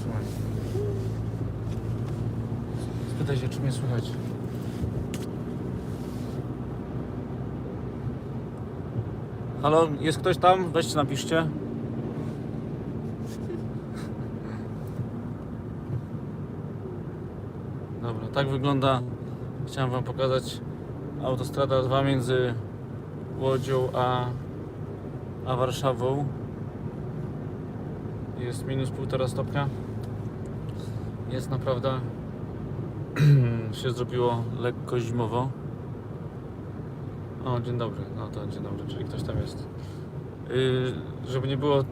Trzymaj. Spytaj się, czy mnie słychać. Halo, jest ktoś tam? Weźcie, napiszcie. Dobra, tak wygląda. Chciałem Wam pokazać autostrada 2 między Łodzią a, a Warszawą. Jest minus 1,5 stopnia. Jest naprawdę się zrobiło lekko zimowo. O, dzień dobry. No to dzień dobry, czyli ktoś tam jest. Yy, żeby nie było,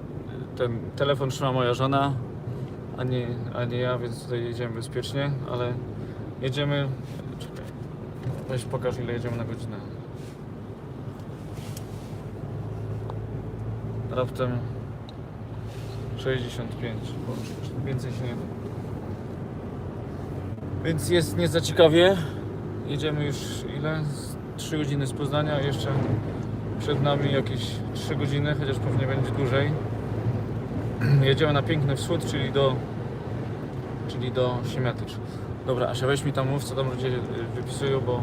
ten telefon trzyma moja żona, a nie, a nie ja, więc tutaj jedziemy bezpiecznie, ale jedziemy. Czekaj, weź pokaż ile jedziemy na godzinę. Raptem 65, bo więcej się nie da. Więc jest nie za ciekawie. Jedziemy już ile? Z 3 godziny z Poznania, jeszcze przed nami jakieś 3 godziny, chociaż pewnie będzie dłużej. Jedziemy na piękny wschód, czyli do czyli do Siemiatycz. Dobra, Asia, weź mi tam mów, co tam ludzie y, wypisują, bo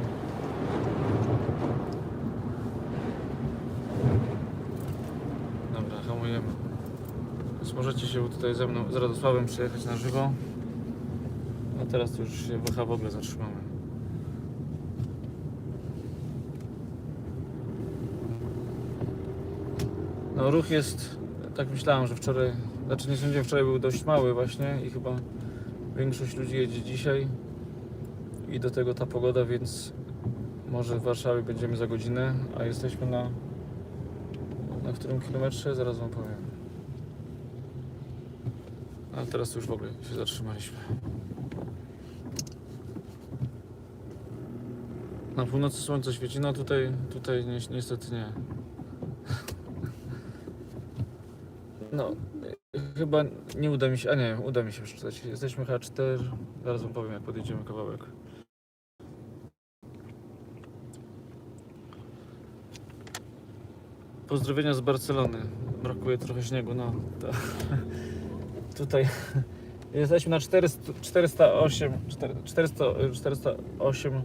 Dobra, hamujemy. Więc możecie się tutaj ze mną, z Radosławem przyjechać na żywo. A teraz to już się chyba w ogóle zatrzymamy. No ruch jest, tak myślałem, że wczoraj, znaczy nie sądziłem, wczoraj był dość mały właśnie i chyba większość ludzi jedzie dzisiaj i do tego ta pogoda, więc może w Warszawie będziemy za godzinę, a jesteśmy na na którym kilometrze? Zaraz wam powiem. A teraz już w ogóle się zatrzymaliśmy. Na północy słońce świeci, no tutaj, tutaj ni niestety nie. No, chyba nie uda mi się, a nie, uda mi się przeczytać. Jesteśmy H4, zaraz wam powiem jak podjedziemy kawałek. Pozdrowienia z Barcelony. Brakuje trochę śniegu, no. To, tutaj jesteśmy na 400, 408, 400, 408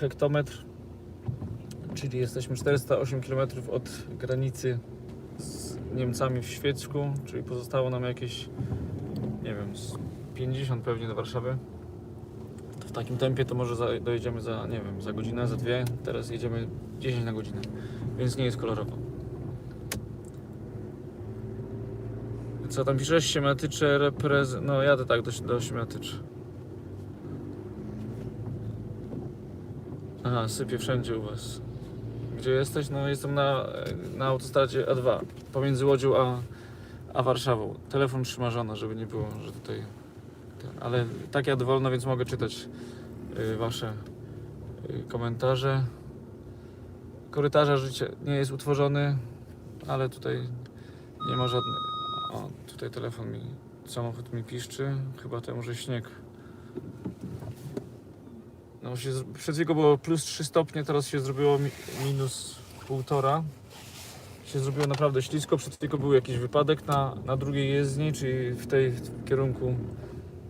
hektometr, czyli jesteśmy 408 km od granicy z Niemcami w Świecku, czyli pozostało nam jakieś, nie wiem, z 50 pewnie do Warszawy. W takim tempie to może dojedziemy za, nie wiem, za godzinę, za dwie. Teraz jedziemy 10 na godzinę, więc nie jest kolorowo. Co tam piszesz? Siemiatycze, reprez... No jadę tak do, do Siemiatyczy. Aha, sypie wszędzie u was. Gdzie jesteś? No jestem na, na autostradzie A2, pomiędzy Łodzią a, a Warszawą. Telefon trzyma żona, żeby nie było, że tutaj... Ten, ale tak jadę wolno, więc mogę czytać y, wasze y, komentarze. Korytarza życia nie jest utworzony, ale tutaj nie ma żadnych... O, tutaj telefon mi, samochód mi piszczy. Chyba to może śnieg. No się, przed chwilą było plus 3 stopnie, teraz się zrobiło mi, minus półtora. Się zrobiło naprawdę ślisko. Przed chwilą był jakiś wypadek na, na drugiej jezdni, czyli w tej w kierunku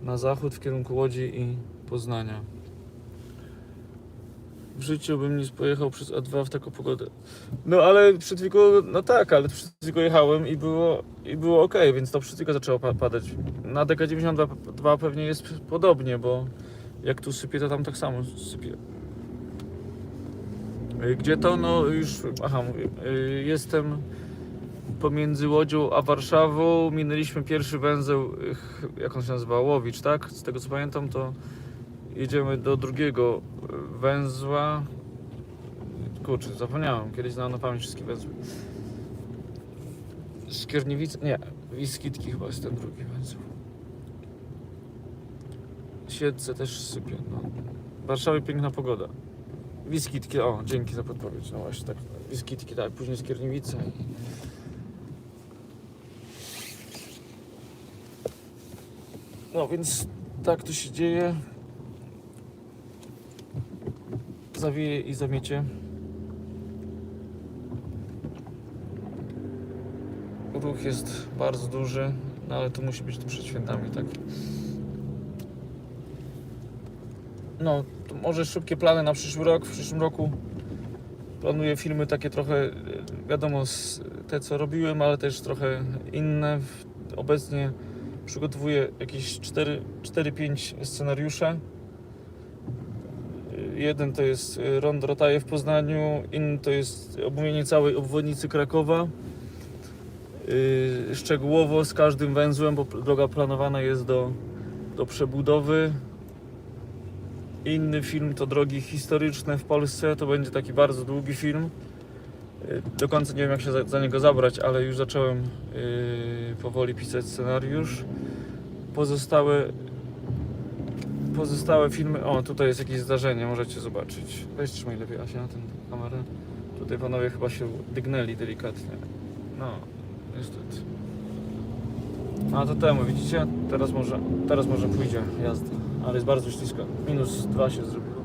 na zachód, w kierunku Łodzi i Poznania. W życiu bym nie pojechał przez A2 w taką pogodę. No ale przed chwilą, no tak, ale przed chwilą jechałem i było, i było ok, więc to przed chwilą zaczęło pa- padać. Na DK92 pewnie jest podobnie, bo jak tu sypie, to tam tak samo sypie. Y, Gdzie to? No już, aha, mówię, y, jestem pomiędzy Łodzią a Warszawą. Minęliśmy pierwszy węzeł, jak on się nazywa? Łowicz, tak? Z tego co pamiętam, to jedziemy do drugiego y, węzła. Kurczę, zapomniałem, kiedyś znałem na pamięć wszystkie węzły. Skierniewice, nie, Wiskitki chyba jest ten drugi węzeł. Siedce też sypie. No. W Warszawie piękna pogoda. Wiskitki, o, dzięki za podpowiedź. No właśnie tak, Wiskitki, tak, później Skierniewice. i- No więc tak to się dzieje. Zawieje i zamiecie. Ruch jest bardzo duży, no ale to musi być tu przed świętami, tak. No, może szybkie plany na przyszły rok. W przyszłym roku planuję filmy takie trochę, e, wiadomo, te co robiłem, ale też trochę inne. Obecnie przygotowuję jakieś 4-5 scenariusze. E, Jeden to jest e, Rond Rotaje w Poznaniu, inny to jest omówienie całej obwodnicy Krakowa. Szczegółowo z każdym węzłem, bo droga planowana jest do, do przebudowy. Inny film to drogi historyczne w Polsce. To będzie taki bardzo długi film. Yy, Do końca nie wiem, jak się za, za niego zabrać, ale już zacząłem yy, powoli pisać scenariusz. Pozostałe, pozostałe filmy. O, tutaj jest jakieś zdarzenie, możecie zobaczyć. Weź trzymaj lepiej Asia na tę kamerę. Tutaj panowie chyba się dygnęli delikatnie. No, niestety. A to temu, widzicie? Teraz może, teraz może pójdzie jazda, ale jest bardzo ślisko. Minus dwa się zrobiło.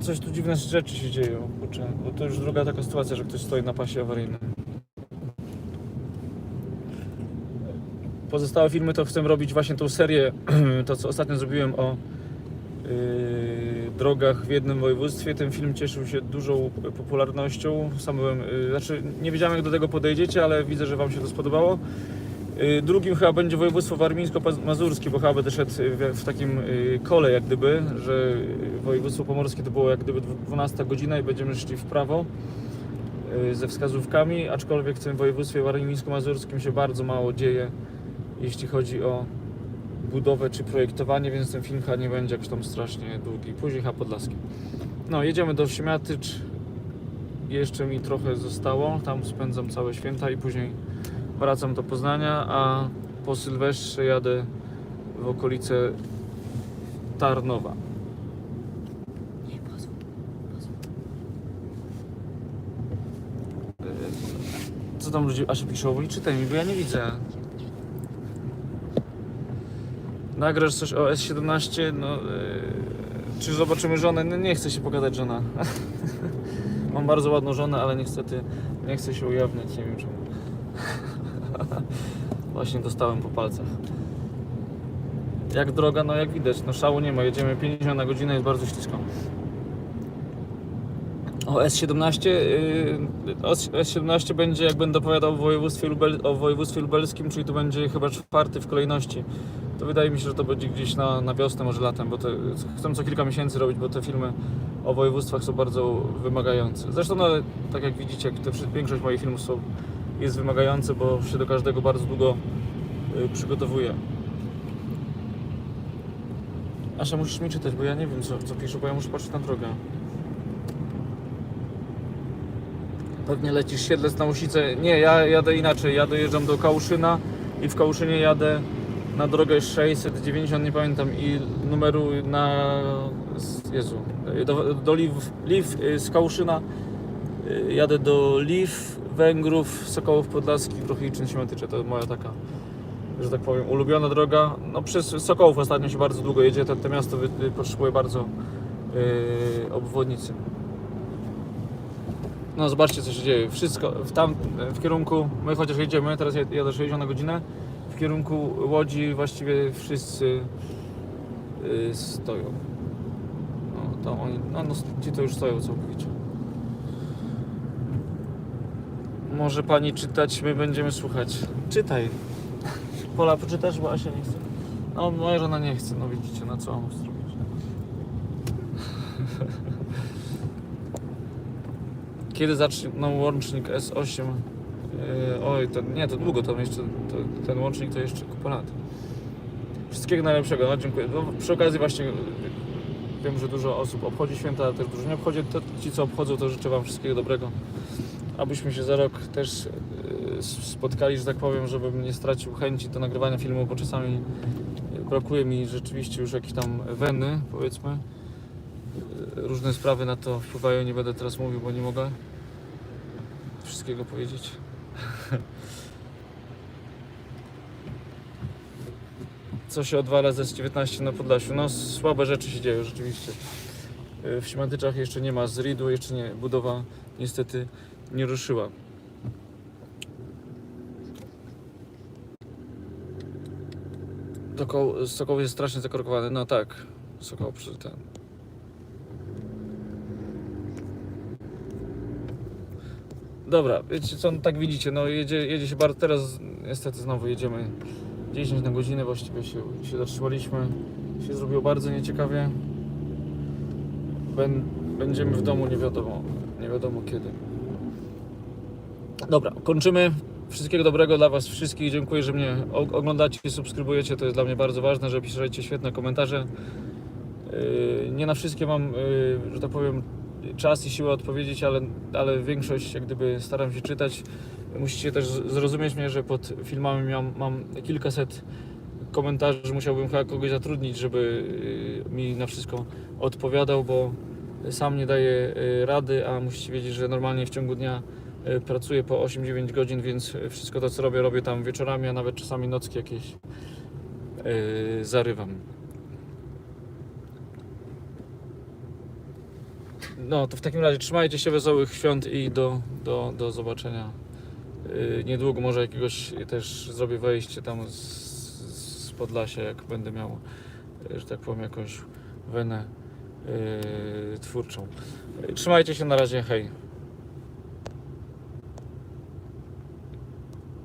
Coś tu dziwne rzeczy się dzieją, kurczę, bo to już druga taka sytuacja, że ktoś stoi na pasie awaryjnym. Pozostałe filmy to chcę robić właśnie tą serię, to co ostatnio zrobiłem o yy, drogach w jednym województwie. Ten film cieszył się dużą popularnością. Sam byłem, yy, znaczy nie wiedziałem jak do tego podejdziecie, ale widzę, że Wam się to spodobało. Yy, drugim chyba będzie województwo warmińsko-mazurskie, bo chyba będę szedł w, w takim yy, kole jak gdyby, że województwo pomorskie to było jak gdyby 12 godzina i będziemy szli w prawo ze wskazówkami, aczkolwiek w tym województwie warmińsko-mazurskim się bardzo mało dzieje, jeśli chodzi o budowę czy projektowanie, więc ten film nie będzie jakiś tam strasznie długi. Później chyba Podlaski. No, jedziemy do Siemiatycz. Jeszcze mi trochę zostało. Tam spędzam całe święta i później wracam do Poznania, a po Sylwestrze jadę w okolice Tarnowa. Nie, pozwól. Co tam ludzie Asia piszą? I czytaj mi, bo ja nie widzę. Nagrasz coś o S17, no... Yy, czy zobaczymy żonę? No, nie chcę się pogadać żona. Mam bardzo ładną żonę, ale niestety nie chcę się ujawniać, nie wiem czemu. Właśnie dostałem po palcach. Jak droga? No jak widać, no szału nie ma, jedziemy 50 na godzinę, jest bardzo ślisko. O S17, yy, o S17 będzie, jak będę opowiadał o województwie, lubel, o województwie lubelskim, czyli to będzie chyba czwarty w kolejności. To wydaje mi się, że to będzie gdzieś na, na wiosnę, może latem, bo chcę co kilka miesięcy robić, bo te filmy o województwach są bardzo wymagające. Zresztą, no, tak jak widzicie, te, większość moich filmów są, jest wymagające, bo się do każdego bardzo długo yy, przygotowuję. Asia, musisz mi czytać, bo ja nie wiem, co, co piszę, bo ja muszę patrzeć na drogę. Pewnie lecisz Siedlec na Łusicę. Nie, ja jadę inaczej. Ja dojeżdżam do Kałuszyna i w Kałuszynie jadę na drogę 690, nie pamiętam i numeru na... Jezu, do, do Liw, Liw y, z Kałuszyna y, jadę do Liw, Węgrów, Sokołów Podlaskich, Prochiczyn, Siemiatycze. To moja taka, że tak powiem, ulubiona droga. No przez Sokołów ostatnio się bardzo długo jedzie, to, to miasto y, potrzebuje bardzo y, obwodnicy. No zobaczcie co się dzieje. Wszystko w tam w kierunku, my chociaż jedziemy, teraz jad- jadę 60 na godzinę, w kierunku Łodzi właściwie wszyscy y, stoją. No to oni, no, no ci to już stoją całkowicie. Może pani czytać, my będziemy słuchać. Czytaj. Pola, poczytasz, bo Asia nie chce. No moja żona nie chce, no widzicie, na co mam zrobić. Kiedy zacznie no, łącznik S8? Yy, oj, to, nie, to długo, to jeszcze, to, ten łącznik to jeszcze kupę lat. Wszystkiego najlepszego, no dziękuję. No, przy okazji właśnie wiem, że dużo osób obchodzi święta, ale też dużo nie obchodzi. To, ci, co obchodzą, to życzę Wam wszystkiego dobrego. Abyśmy się za rok też s- spotkali, że tak powiem, żebym nie stracił chęci do nagrywania filmu, bo czasami brakuje mi rzeczywiście już jakiejś tam weny, powiedzmy różne sprawy na to wpływają, nie będę teraz mówił, bo nie mogę wszystkiego powiedzieć. Co się odwala ze S19 na Podlasiu? No słabe rzeczy się dzieją rzeczywiście. W Siemantyczach jeszcze nie ma zridu, jeszcze nie, budowa niestety nie ruszyła. Sokoł, Sokoł jest strasznie zakorkowany. No tak, Sokoł przy ten. Dobra, wiecie co, no tak widzicie, no jedzie, jedzie się bardzo, teraz niestety znowu jedziemy 10 na godzinę, właściwie się, się zatrzymaliśmy, się zrobiło bardzo nieciekawie. będziemy w domu nie wiadomo, nie wiadomo kiedy. Dobra, kończymy. Wszystkiego dobrego dla Was wszystkich. Dziękuję, że mnie oglądacie subskrybujecie. To jest dla mnie bardzo ważne, że piszecie świetne komentarze. Yy, Nie na wszystkie mam, yy, że tak powiem, czas i siłę odpowiedzieć, ale, ale większość jak gdyby staram się czytać. Musicie też zrozumieć mnie, że pod filmami mam, mam kilkaset komentarzy. Musiałbym chyba kogoś zatrudnić, żeby yy, mi na wszystko odpowiadał, bo sam nie daję rady, a musicie wiedzieć, że normalnie w ciągu dnia pracuję po 8-9 godzin, więc wszystko to co robię, robię tam wieczorami, a nawet czasami nocki jakieś yy, zarywam. No to w takim razie trzymajcie się wesołych świąt i do, do, do zobaczenia. Yy, niedługo może jakiegoś też zrobię wejście tam z, z Podlasia, jak będę miał, że tak powiem, jakąś wenę yy, twórczą. Trzymajcie się na razie, hej.